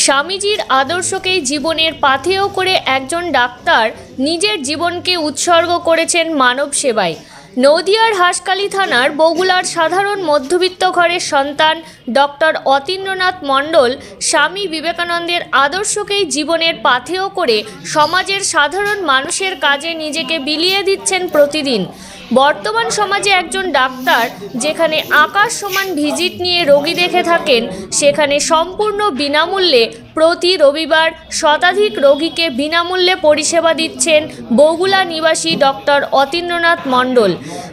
স্বামীজির আদর্শকেই জীবনের পাথেয় করে একজন ডাক্তার নিজের জীবনকে উৎসর্গ করেছেন মানব সেবায় নদিয়ার হাসকালি থানার বগুলার সাধারণ মধ্যবিত্ত ঘরের সন্তান ডক্টর অতীন্দ্রনাথ মণ্ডল স্বামী বিবেকানন্দের আদর্শকেই জীবনের পাথেয় করে সমাজের সাধারণ মানুষের কাজে নিজেকে বিলিয়ে দিচ্ছেন প্রতিদিন। বর্তমান সমাজে একজন ডাক্তার যেখানে আকাশ সমান ভিজিট নিয়ে রোগী দেখে থাকেন, সেখানে সম্পূর্ণ বিনামূল্যে প্রতি রবিবার শতাধিক রোগীকে বিনামূল্যে পরিষেবা দিচ্ছেন বগুলা নিবাসী ডক্টর অতীন্দ্রনাথ মণ্ডল।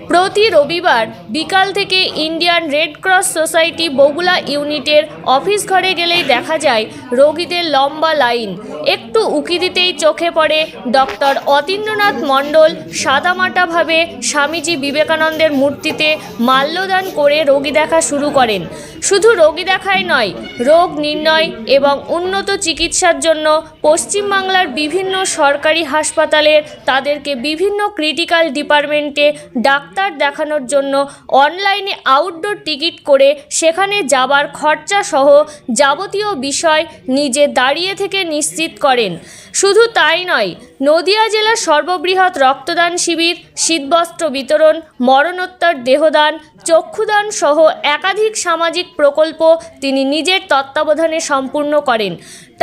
প্রতি রবিবার বিকাল থেকে Indian red cross society Bagula ইউনিটের অফিস ঘরে গেলেই দেখা যায়, রোগীদের লম্বা লাইন। একটু উকি দিতেই চোখে পড়ে ডক্টর অতীন্দ্রনাথ মণ্ডল সাদামাটাভাবে স্বামীজি বিবেকানন্দের মূর্তিতে মাল্যদান করে রোগী দেখা শুরু করেন। শুধু রোগী দেখাই নয়, রোগ নির্ণয় এবং উন্নত চিকিৎসার জন্য পশ্চিমবাংলার বিভিন্ন সরকারি হাসপাতালের তাদেরকে বিভিন্ন ক্রিটিক্যাল ডিপার্টমেন্টে ডাক্তার দেখানোর জন্য অনলাইনে আউটডোর টিকিট করে সেখানে যাবার খরচাসহ যাবতীয় বিষয় নিজে দাঁড়িয়ে থেকে নিশ্চিত করেন। শুধু তাই নয়, নদিয়া জেলার সর্ববৃহৎ রক্তদান শিবির, শীতবস্ত্র বিতরণ, মরণোত্তর দেহদান, চক্ষুদান সহ একাধিক সামাজিক প্রকল্প তিনি নিজের তত্ত্বাবধানে সম্পূর্ণ করেন।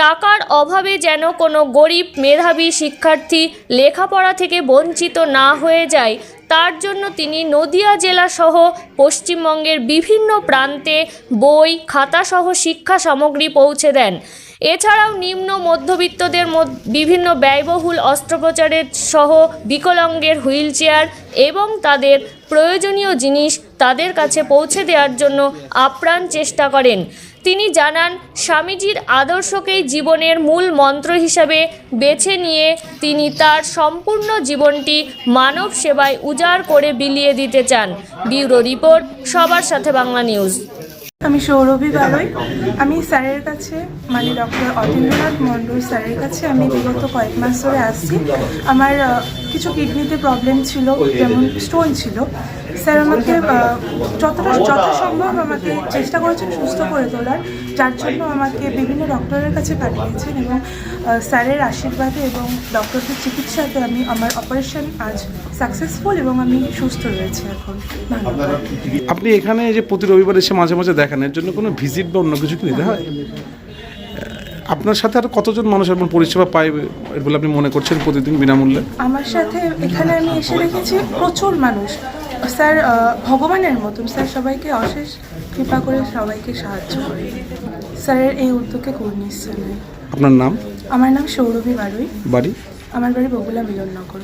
টাকার অভাবে যেন কোনো গরিব, মেধাবী শিক্ষার্থী লেখাপড়া থেকে বঞ্চিত না হয়ে যায়, তার জন্য তিনি নদিয়া জেলা সহ পশ্চিমবঙ্গের বিভিন্ন প্রান্তে বই, খাতাসহ শিক্ষা সামগ্রী পৌঁছে দেন। এছাড়াও নিম্ন মধ্যবিত্তদের মধ্য- বিভিন্ন ব্যয়বহুল অস্ত্রোপচারের সহ বিকলাঙ্গের হুইল চেয়ার এবং তাদের প্রয়োজনীয় জিনিস তাদের কাছে পৌঁছে দেওয়ার জন্য আপ্রাণ চেষ্টা করেন। তিনি জানান, স্বামীজির আদর্শকেই জীবনের মূল মন্ত্র হিসাবে বেছে নিয়ে তিনি তার সম্পূর্ণ জীবনটি মানব সেবায় উজাড় করে বিলিয়ে দিতে চান। ব্যুরো রিপোর্ট, সবার সাথে বাংলা নিউজ। আমি সৌরভী বারোই। আমি স্যারের কাছে মানে ডক্টর অতীন্দ্রনাথ মণ্ডল স্যারের কাছে আমি বিগত কয়েক মাস ধরে আসছি। আমার কিছু কিডনিতে প্রবলেম ছিল যেমন স্টোন ছিল। স্যার আমাকে যতটা যথাসম্ভব আমাকে চেষ্টা করেছেন সুস্থ করে তোলার। যার জন্য আমাকে বিভিন্ন ডক্টরের কাছে পাঠিয়েছেন এবং স্যারের আশীর্বাদে এবং ডক্টরদের চিকিৎসাতে আমি আমার অপারেশন আজ সাকসেসফুল এবং আমি সুস্থ রয়েছি এখন। আপনি এখানে যে প্রতি রবিবার এসে মাঝে মাঝে দেখানোর জন্য কোনো ভিজিট বা অন্য কিছু কি নিতে হয়? আপনার সাথে আর কতজন মানুষ এমন পরিষেবা পায় বলে আপনি মনে করছেন প্রতিদিন বিনামূল্যে? আমার সাথে এখানে আমি এসে দেখেছি প্রচুর মানুষ। স্যার ভগবানের মতন। স্যার সবাইকে অশেষ কৃপা করে সবাইকে সাহায্য করে। স্যারের এই উদ্যোগে কর্নিশ জানাই আপনার নাম? আমার নাম সৌরভী বারুই। বাড়ি? আমার বাড়ি বগুলা মিলননগর।